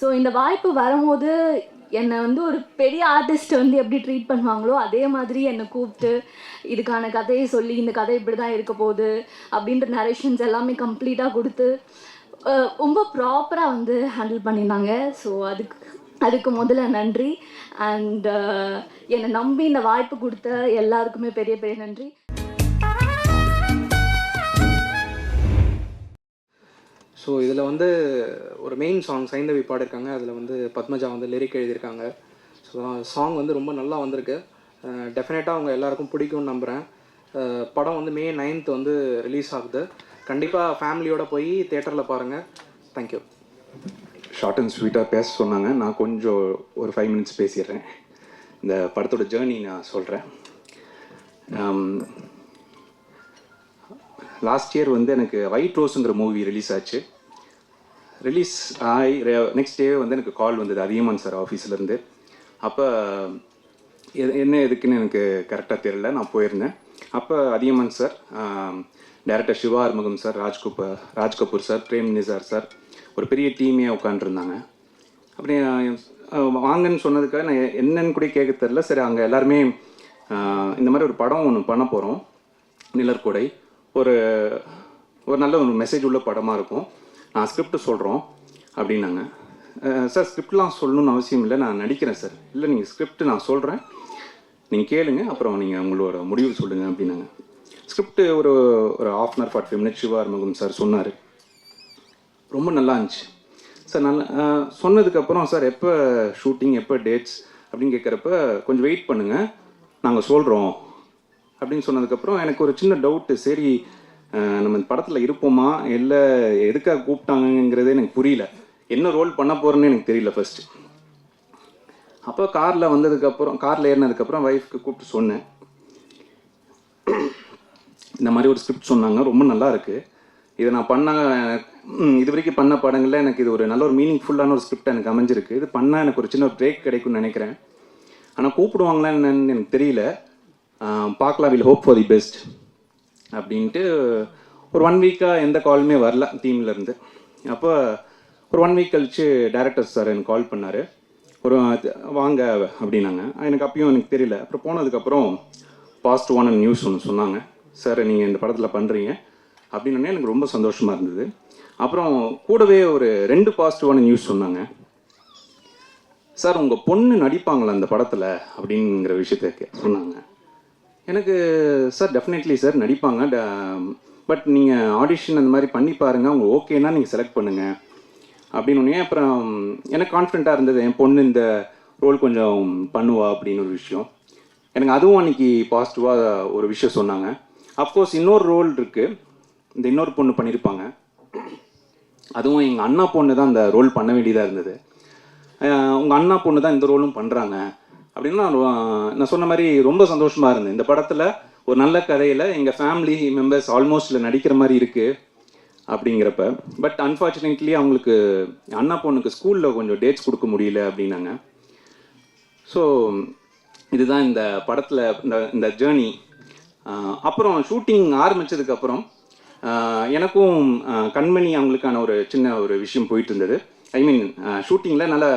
So இந்த வாய்ப்பு வரும்போது என்னை வந்து ஒரு பெரிய ஆர்டிஸ்ட் வந்து எப்படி ட்ரீட் பண்ணுவாங்களோ அதே மாதிரி என்னை கூப்பிட்டு இதுக்கான கதையை சொல்லி இந்த கதை இப்படி தான் இருக்க போகுது அப்படின்ற நரேஷன்ஸ் எல்லாமே கம்ப்ளீட்டாக கொடுத்து ரொம்ப ப்ராப்பராக வந்து ஹேண்டில் பண்ணியிருந்தாங்க. ஸோ அதுக்கு அதுக்கு முதல்ல நன்றி. அண்ட் என்னை நம்பி இந்த வாய்ப்பு கொடுத்த எல்லாருக்குமே பெரிய பெரிய நன்றி. ஸோ இதில் வந்து ஒரு மெயின் சாங் சைந்தவி பாடிருக்காங்க அதில் வந்து பத்மஜா வந்து லிரிக் எழுதியிருக்காங்க. ஸோ சாங் வந்து ரொம்ப நல்லா வந்திருக்கு. டெஃபினட்டாக அவங்க எல்லாருக்கும் பிடிக்கும்னு நம்புகிறேன் படம் வந்து மே நைன்த் வந்து ரிலீஸ் ஆகுது. கண்டிப்பாக ஃபேமிலியோட போய் தேட்டரில் பாருங்கள் தேங்க்யூ ஷார்ட் அண்ட் ஸ்வீட்டாக பேச சொன்னாங்க. நான் கொஞ்சம் ஒரு ஃபைவ் மினிட்ஸ் பேசிடுறேன். இந்த படத்தோட ஜேர்னி நான் சொல்கிறேன் லாஸ்ட் இயர் வந்து எனக்கு ஒயிட் ரோஸுங்கிற மூவி ரிலீஸ் ஆச்சு. ரிலீஸ் ஆகி நெக்ஸ்ட் டே வந்து எனக்கு கால் வந்தது. அதியமான் சார் ஆஃபீஸ்லேருந்து அப்போ என்ன எதுக்குன்னு எனக்கு கரெக்டாக தெரியல. நான் போயிருந்தேன். அப்போ Athiyaman sir director Siva Arumugam sir Rajkapoor Raj Kapoor sir Prem Nisar sir ஒரு பெரிய டீமே உட்காந்துருந்தாங்க அப்படி வாங்கன்னு சொன்னதுக்காக நான் என்னன்னு கூட கேட்க தெரில சரி அங்கே எல்லாருமே இந்த மாதிரி ஒரு படம் ஒன்று பண்ண போகிறோம் நிழற்கொடை. ஒரு ஒரு நல்ல ஒரு மெசேஜ் உள்ள படமாக இருக்கும். நான் ஸ்கிரிப்ட் சொல்கிறோம் அப்படின்னாங்க. சார் ஸ்கிரிப்ட்லாம் சொல்லணும்னு அவசியம் இல்லை. நான் நடிக்கிறேன் சார் இல்லை நீங்கள் ஸ்கிரிப்ட் நான் சொல்கிறேன் நீங்கள் கேளுங்க. அப்புறம் நீங்கள் உங்களோட முடிவு சொல்லுங்கள் அப்படின்னாங்க. ஸ்கிரிப்ட் ஒரு ஒரு half an hour forty minutes Siva Arumugam sir சொன்னார். ரொம்ப நல்லா இருந்துச்சு. சார் நல்லா சொன்னதுக்கப்புறம் சார் எப்போ ஷூட்டிங் எப்போ டேட்ஸ் அப்படின்னு கேட்குறப்ப கொஞ்சம் வெயிட் பண்ணுங்கள் நாங்கள் சொல்கிறோம் அப்படின்னு சொன்னதுக்கப்புறம் எனக்கு ஒரு சின்ன டவுட்டு சரி நம்ம இந்த படத்தில் இருப்போமா? இல்லை எதுக்காக கூப்பிட்டாங்கங்கிறதே எனக்கு புரியல. என்ன ரோல் பண்ண போகிறேன்னு எனக்கு தெரியல ஃபஸ்ட்டு அப்போ காரில் வந்ததுக்கப்புறம் காரில் ஏறினதுக்கப்புறம் ஒய்ஃப்க்கு கூப்பிட்டு சொன்னேன். இந்த மாதிரி ஒரு ஸ்கிரிப்ட் சொன்னாங்க. ரொம்ப நல்லா இருக்குது இதை நான் பண்ண இது வரைக்கும் பண்ண படங்களில் எனக்கு இது ஒரு நல்ல ஒரு மீனிங்ஃபுல்லான ஒரு ஸ்கிரிப்ட் எனக்கு அமைஞ்சிருக்கு. இது பண்ணால் எனக்கு ஒரு சின்ன பிரேக் கிடைக்கும்னு நினைக்கிறேன். ஆனால் கூப்பிடுவாங்களா எனக்கு தெரியல. பார்க்கலாம். Will hope for the best அப்படின்ட்டு ஒரு ஒன் வீக்காக எந்த காலுமே வரல டீம்லேருந்து அப்போ ஒரு ஒன் வீக் கழிச்சு டேரக்டர் சார் எனக்கு கால் பண்ணார். ஒரு வாங்க அப்படின்னாங்க. எனக்கு அப்பயும் எனக்கு தெரியல. அப்புறம் போனதுக்கப்புறம் பாசிட்டிவான நியூஸ் ஒன்று சொன்னாங்க. சார் நீங்கள் இந்த படத்தில் பண்ணுறீங்க அப்படின்னு எனக்கு ரொம்ப சந்தோஷமாக இருந்தது. அப்புறம் கூடவே ஒரு ரெண்டு பாசிட்டிவான நியூஸ் சொன்னாங்க. சார் உங்கள் பொண்ணு நடிப்பாங்களா அந்த படத்தில்? அப்படிங்கிற விஷயத்த சொன்னாங்க. எனக்கு சார் டெஃபினெட்லி சார் நடிப்பாங்க. பட் நீங்கள் ஆடிஷன் அந்த மாதிரி பண்ணி பாருங்கள் அவங்க ஓகேன்னா நீங்கள் செலக்ட் பண்ணுங்கள் அப்படின்னு உடனே அப்புறம் எனக்கு கான்ஃபிடண்ட்டாக இருந்தது. என் பொண்ணு இந்த ரோல் கொஞ்சம் பண்ணுவா அப்படின்னு ஒரு விஷயம். எனக்கு அதுவும் அன்னைக்கு பாசிட்டிவாக ஒரு விஷயம் சொன்னாங்க. அஃப்கோர்ஸ் இன்னொரு ரோல் இருக்குது இந்த இன்னொரு பொண்ணு பண்ணியிருப்பாங்க அதுவும் எங்கள் அண்ணா பொண்ணு தான் அந்த ரோல் பண்ண வேண்டியதாக இருந்தது. உங்கள் அண்ணா பொண்ணு தான் இந்த ரோலும் பண்ணுறாங்க அப்படின்னு நான் நான் சொன்ன மாதிரி ரொம்ப சந்தோஷமாக இருந்தேன். இந்த படத்தில் ஒரு நல்ல கதையில் எங்கள் ஃபேமிலி மெம்பர்ஸ் ஆல்மோஸ்டில் நடிக்கிற மாதிரி இருக்குது அப்படிங்கிறப்ப. பட் அன்ஃபார்ச்சுனேட்லி அவங்களுக்கு அண்ணா பொண்ணுக்கு ஸ்கூலில் கொஞ்சம் டேட்ஸ் கொடுக்க முடியல அப்படின்னாங்க. ஸோ இதுதான் இந்த படத்தில் இந்த இந்த ஜேர்னி அப்புறம் ஷூட்டிங் ஆரம்பித்ததுக்கப்புறம் எனக்கும் கண்மணி அவங்களுக்கான ஒரு சின்ன ஒரு விஷயம் போயிட்டு இருந்தது. ஐ மீன் ஷூட்டிங்கில் நல்லா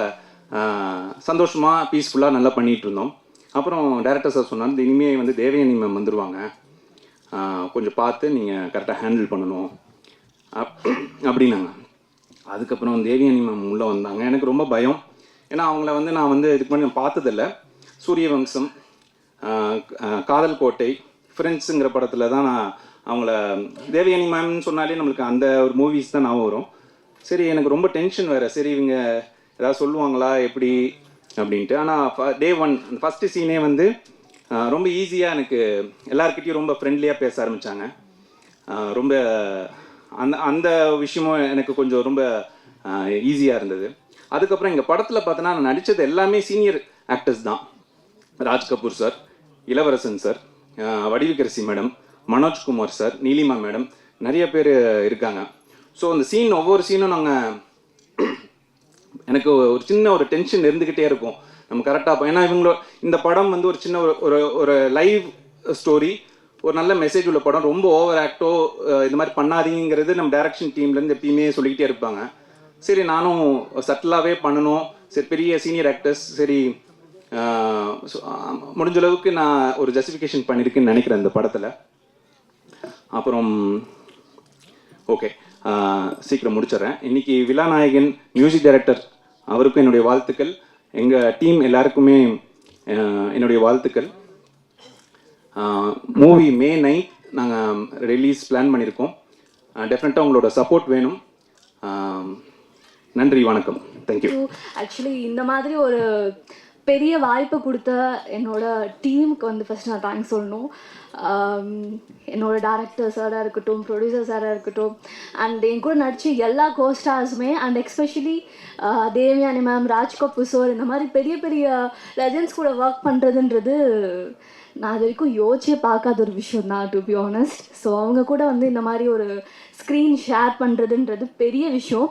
சந்தோஷமாக பீஸ்ஃபுல்லாக நல்லா பண்ணிகிட்டு இருந்தோம் அப்புறம் டேரக்டர் சார் சொன்னார் இனிமே வந்து தேவயானி மேம் வந்துடுவாங்க கொஞ்சம் பார்த்து நீங்கள் கரெக்டாக ஹேண்டில் பண்ணணும். அப் அப்படின்னாங்க. அதுக்கப்புறம் தேவியானி மேம் உள்ளே வந்தாங்க. எனக்கு ரொம்ப பயம். ஏன்னா அவங்கள வந்து நான் வந்து இதுக்கு முன்னாடி பார்த்ததில்ல. சூரியவம்சம் வம்சம் காதல் கோட்டை ஃப்ரெண்ட்ஸுங்கிற படத்தில் தான் நான் அவங்கள தேவயானி மேம்னு சொன்னாலே நம்மளுக்கு அந்த ஒரு மூவிஸ் தான் ஞாபகம் வரும். சரி எனக்கு ரொம்ப டென்ஷன் வேறு. சரி இவங்க ஏதாவது சொல்லுவாங்களா எப்படி அப்படின்ட்டு. ஆனால் டே ஒன் அந்த ஃபஸ்ட்டு சீனே வந்து ரொம்ப ஈஸியாக எனக்கு எல்லாருக்கிட்டையும் ரொம்ப ஃப்ரெண்ட்லியாக பேச ஆரம்பித்தாங்க ரொம்ப அந்த அந்த விஷயமும் எனக்கு கொஞ்சம் ரொம்ப ஈஸியாக இருந்தது. அதுக்கப்புறம் எங்கள் படத்தில் பார்த்தோன்னா நான் நடித்தது எல்லாமே சீனியர் ஆக்டர்ஸ் தான். Raj Kapoor sir Ilavarasan sir Vadivukkarasi madam Manojkumar sir Neelima madam நிறைய பேர் இருக்காங்க. ஸோ அந்த சீன் ஒவ்வொரு சீனும் நாங்கள் எனக்கு ஒரு சின்ன ஒரு டென்ஷன் இருந்துக்கிட்டே இருக்கும். நம்ம கரெக்டாக ஏன்னா இவங்களோட இந்த படம் வந்து ஒரு சின்ன ஒரு ஒரு ஒரு லைவ் ஸ்டோரி ஒரு நல்ல மெசேஜ் உள்ள படம். ரொம்ப ஓவர் ஆக்டோ இந்த மாதிரி பண்ணாதீங்கிறது நம்ம டைரக்ஷன் டீம்லேருந்து எப்பயுமே சொல்லிக்கிட்டே இருப்பாங்க. சரி நானும் சட்டிலாகவே பண்ணணும். சரி பெரிய சீனியர் ஆக்டர்ஸ் சரி முடிஞ்ச அளவுக்கு நான் ஒரு ஜஸ்டிஃபிகேஷன் பண்ணியிருக்குன்னு நினைக்கிறேன் இந்த படத்தில். அப்புறம் ஓகே சீக்கிரம் முடிச்சிடுறேன். இன்னைக்கு விழாநாயகன் மியூசிக் டைரக்டர் அவருக்கும் என்னுடைய வாழ்த்துக்கள். எங்கள் டீம் எல்லாருக்குமே என்னுடைய வாழ்த்துக்கள். மூவி மே நைட் நாங்கள் ரிலீஸ் பிளான் பண்ணியிருக்கோம் டெஃபினட்டாக உங்களோட சப்போர்ட் வேணும். நன்றி வணக்கம். தேங்க்யூ ஆக்சுவலி இந்த மாதிரி ஒரு பெரிய வாய்ப்பு கொடுத்த என்னோட டீமுக்கு வந்து ஃபஸ்ட் நான் தேங்க்ஸ் சொல்லணும். என்னோட டேரக்டர் சாராக இருக்கட்டும் ப்ரொடியூசர் சாராக இருக்கட்டும் அண்ட் என் கூட நடித்த எல்லா கோஸ்டார்ஸுமே and especially Devayani ma'am Raj Kapoor sir இந்த மாதிரி பெரிய பெரிய லெஜண்ட்ஸ் கூட ஒர்க் பண்ணுறதுன்றது நான் அது வரைக்கும் யோசிச்சே பார்க்காத ஒரு விஷயம் தான் டு பி ஆனஸ்ட் ஸோ அவங்க கூட வந்து இந்த மாதிரி ஒரு ஸ்க்ரீன் ஷேர் பண்ணுறதுன்றது பெரிய விஷயம்.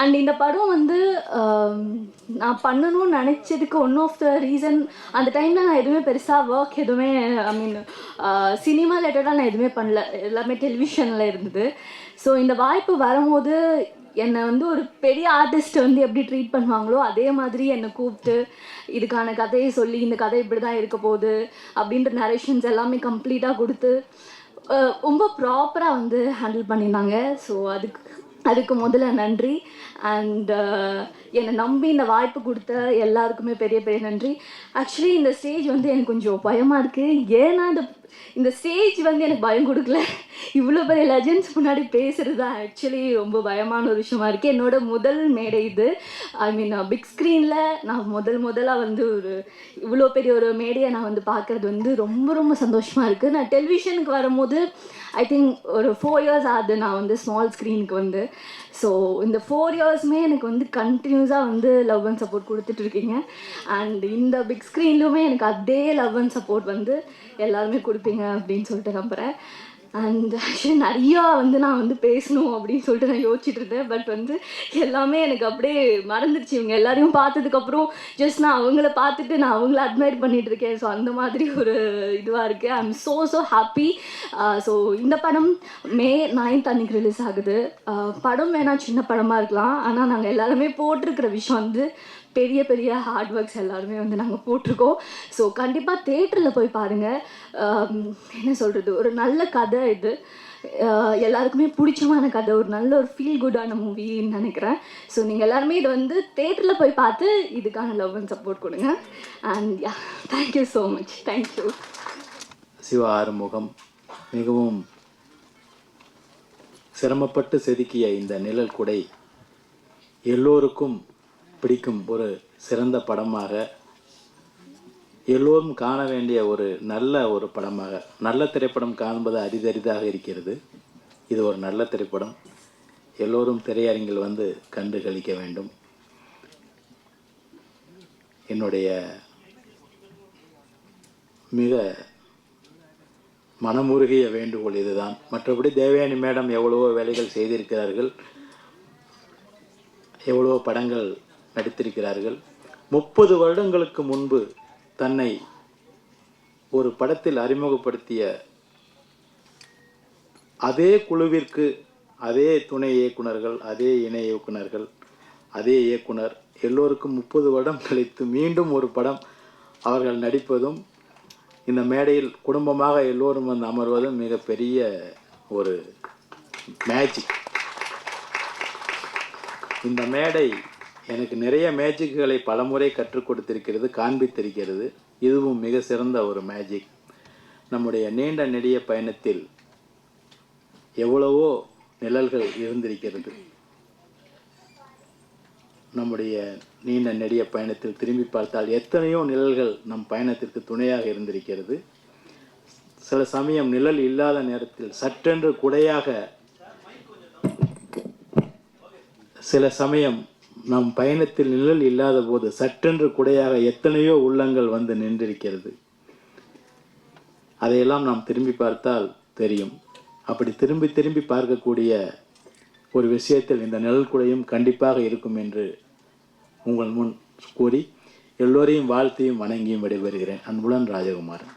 அண்ட் இந்த படம் வந்து um, நான் பண்ணணும்னு நினச்சதுக்கு ஒன் ஆஃப் த ரீசன் அந்த டைமில் நான் எதுவுமே பெருசாக ஒர்க் எதுவுமே ஐ மீன் சினிமா ரிலேட்டடாக நான் எதுவுமே பண்ணல. எல்லாமே டெலிவிஷனில் இருந்தது. ஸோ இந்த வாய்ப்பு வரும்போது என்னை வந்து ஒரு பெரிய ஆர்டிஸ்ட் வந்து எப்படி ட்ரீட் பண்ணுவாங்களோ அதே மாதிரி என்னை கூப்பிட்டு இதுக்கான கதையை சொல்லி இந்த கதை இப்படி தான் இருக்க போகுது அப்படின்ற நரேஷன்ஸ் எல்லாமே கம்ப்ளீட்டாக கொடுத்து ரொம்ப ப்ராப்பராக வந்து ஹேண்டில் பண்ணியிருந்தாங்க. ஸோ அதுக்கு அதுக்கு முதல்ல நன்றி. அண்ட் uh, என்னை நம்பி இந்த வாய்ப்பு கொடுத்த எல்லாருக்குமே பெரிய பெரிய நன்றி. ஆக்சுவலி இந்த ஸ்டேஜ் வந்து எனக்கு கொஞ்சம் பயமாக இருக்குது ஏன்னா இந்த இந்த ஸ்டேஜ் வந்து எனக்கு பயம் கொடுக்கல. இவ்வளோ பெரிய லெஜண்ட்ஸ் முன்னாடி பேசுகிறது தான் ஆக்சுவலி ரொம்ப பயமான ஒரு விஷயமா இருக்குது என்னோட முதல் மேடை இது. ஐ மீன் பிக் ஸ்க்ரீனில் நான் முதல் முதலாக வந்து ஒரு இவ்வளோ பெரிய ஒரு மேடையை நான் வந்து பார்க்குறது வந்து ரொம்ப ரொம்ப சந்தோஷமாக இருக்குது நான் டெலிவிஷனுக்கு வரும்போது ஐ திங்க் ஒரு ஃபோர் இயர்ஸ் ஆகுது நான் வந்து ஸ்மால் ஸ்க்ரீனுக்கு வந்து. ஸோ இந்த ஃபோர் இயர்ஸுமே எனக்கு வந்து கண்டினியூஸாக வந்து லவ் அண்ட் சப்போர்ட் கொடுத்துட்டு இருக்கீங்க. அண்ட் இந்த பிக் ஸ்க்ரீன்லையுமே எனக்கு அதே லவ் அண்ட் சப்போர்ட் வந்து எல்லாருமே கொடுப்பீங்க அப்படின்னு சொல்லிட்டு நம்புகிறேன் அண்ட் ஆக்சுவலி நிறையா வந்து நான் வந்து பேசணும் அப்படின்னு சொல்லிட்டு நான் யோசிச்சுட்டு இருந்தேன். பட் வந்து எல்லாமே எனக்கு அப்படியே மறந்துடுச்சு. இவங்க எல்லாரையும் பார்த்ததுக்கப்புறம் ஜஸ்ட் நான் அவங்கள பார்த்துட்டு நான் அவங்கள அட்மையர் பண்ணிட்டு இருக்கேன். ஸோ அந்த மாதிரி ஒரு இதுவாக இருக்குது I am so so happy uh, so இந்த படம் மே நைன்த் அன்னைக்கு ரிலீஸ் ஆகுது. Uh, படம் வேணா சின்ன படமாக இருக்கலாம். ஆனால் நாங்கள் எல்லாருமே போட்டிருக்கிற விஷயம் வந்து பெரிய பெரிய ஹார்ட் ஒர்க்ஸ் எல்லாருமே வந்து நாங்கள் போட்டிருக்கோம். ஸோ கண்டிப்பாக தேட்டரில் போய் பாருங்கள் என்ன சொல்கிறது ஒரு நல்ல கதை இது. எல்லாருக்குமே பிடிச்சமான கதை. ஒரு நல்ல ஒரு ஃபீல் குட்டான மூவின்னு நினைக்கிறேன். ஸோ நீங்கள் எல்லாருமே இதை வந்து தேட்டரில் போய் பார்த்து இதுக்கான லவ் அண்ட் சப்போர்ட் கொடுங்க. And ya thank you so much thank you Siva Arumugam. மிகவும் சிரமப்பட்டு செதுக்கிய இந்த நிழல் குடை எல்லோருக்கும் பிடிக்கும் ஒரு சிறந்த படமாக எல்லோரும் காண வேண்டிய ஒரு நல்ல ஒரு படமாக நல்ல திரைப்படம் காண்பது அரிதரிதாக இருக்கிறது. இது ஒரு நல்ல திரைப்படம். எல்லோரும் திரையரங்கில் வந்து கண்டு கழிக்க வேண்டும். என்னுடைய மிக மனமுருகிய வேண்டுகோள் இதுதான். மற்றபடி தேவயானி மேடம் எவ்வளவோ வேலைகள் செய்திருக்கிறார்கள். எவ்வளவோ படங்கள் நடித்திருக்கிறார்கள். முப்பது வருடங்களுக்கு முன்பு தன்னை ஒரு படத்தில் அறிமுகப்படுத்திய அதே குழுவிற்கு அதே துணை இயக்குனர்கள் அதே இணை இயக்குனர்கள் அதே இயக்குனர் எல்லோருக்கும் முப்பது வருடம் கழித்து மீண்டும் ஒரு படம் அவர்கள் நடிப்பதும் இந்த மேடையில் குடும்பமாக எல்லோரும் வந்து அமர்வதும் மிகப்பெரிய ஒரு மேஜிக் இந்த மேடை எனக்கு நிறைய மேஜிக்குகளை பலமுறை கற்றுக் கொடுத்திருக்கிறது காண்பித்திருக்கிறது. இதுவும் மிக சிறந்த ஒரு மேஜிக் நம்முடைய நீண்ட நெடிய பயணத்தில் எவ்வளவோ நிழல்கள் இருந்திருக்கிறது. நம்முடைய நீண்ட நெடிய பயணத்தில் திரும்பி பார்த்தால் எத்தனையோ நிழல்கள் நம் பயணத்திற்கு துணையாக இருந்திருக்கிறது. சில சமயம் நிழல் இல்லாத நேரத்தில் சற்றென்று குடையாக சில சமயம் நம் பயணத்தில் நிழல் இல்லாத போது சற்றென்று குடையாக எத்தனையோ உள்ளங்கள் வந்து நின்றிருக்கிறது. அதையெல்லாம் நாம் திரும்பி பார்த்தால் தெரியும். அப்படி திரும்பி திரும்பி பார்க்கக்கூடிய ஒரு விஷயத்தில் இந்த நிழல் குடையும் கண்டிப்பாக இருக்கும் என்று உங்கள் முன் கூறி எல்லோரையும் வாழ்த்தியும் வணங்கியும் விடைபெறுகிறேன். அன்புடன் ராஜகுமாரன்.